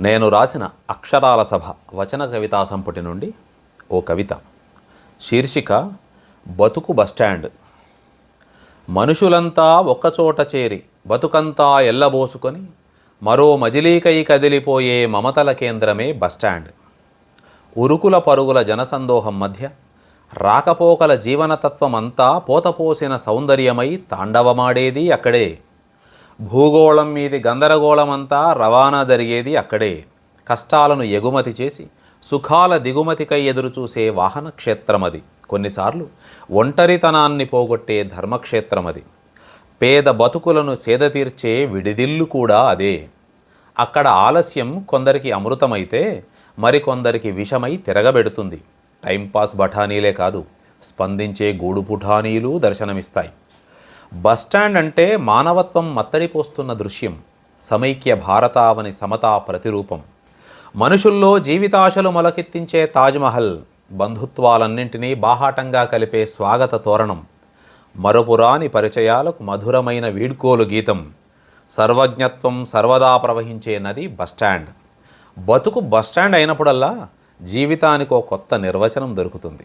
నేను రాసిన అక్షరాల సభ వచన కవితా సంపుటి నుండి ఓ కవిత. శీర్షిక బతుకు బస్టాండ్ మనుషులంతా ఒక్కచోట చేరి బతుకంతా ఎల్లబోసుకొని మరో మజిలీకై కదిలిపోయే మమతల కేంద్రమే బస్టాండ్ ఉరుకుల పరుగుల జనసందోహం మధ్య రాకపోకల జీవనతత్వమంతా పోతపోసిన సౌందర్యమై తాండవమాడేది అక్కడే. భూగోళం మీది గందరగోళమంతా రవాణా జరిగేది అక్కడే. కష్టాలను ఎగుమతి చేసి సుఖాల దిగుమతికై ఎదురుచూసే వాహన క్షేత్రమది కొన్నిసార్లు ఒంటరితనాన్ని పోగొట్టే ధర్మక్షేత్రమది. పేద బతుకులను సేదతీర్చే విడిదిల్లు కూడా అదే. అక్కడ ఆలస్యం కొందరికి అమృతమైతే మరికొందరికి విషమై తిరగబెడుతుంది. టైంపాస్ బఠానీలే కాదు స్పందించే గూడు పుఠానీలు దర్శనమిస్తాయి. బస్టాండ్ అంటే మానవత్వం మత్తడిపోస్తున్న దృశ్యం సమైక్య భారతావని సమతా ప్రతిరూపం. మనుషుల్లో జీవితాశలు మొలకెత్తించే తాజ్మహల్ బంధుత్వాలన్నింటినీ బాహాటంగా కలిపే స్వాగత తోరణం మరపురాని పరిచయాలకు మధురమైన వీడ్కోలు గీతం సర్వజ్ఞత్వం సర్వదా ప్రవహించే నది బస్టాండ్ బతుకు బస్టాండ్ అయినప్పుడల్లా జీవితానికి ఒక కొత్త నిర్వచనం దొరుకుతుంది.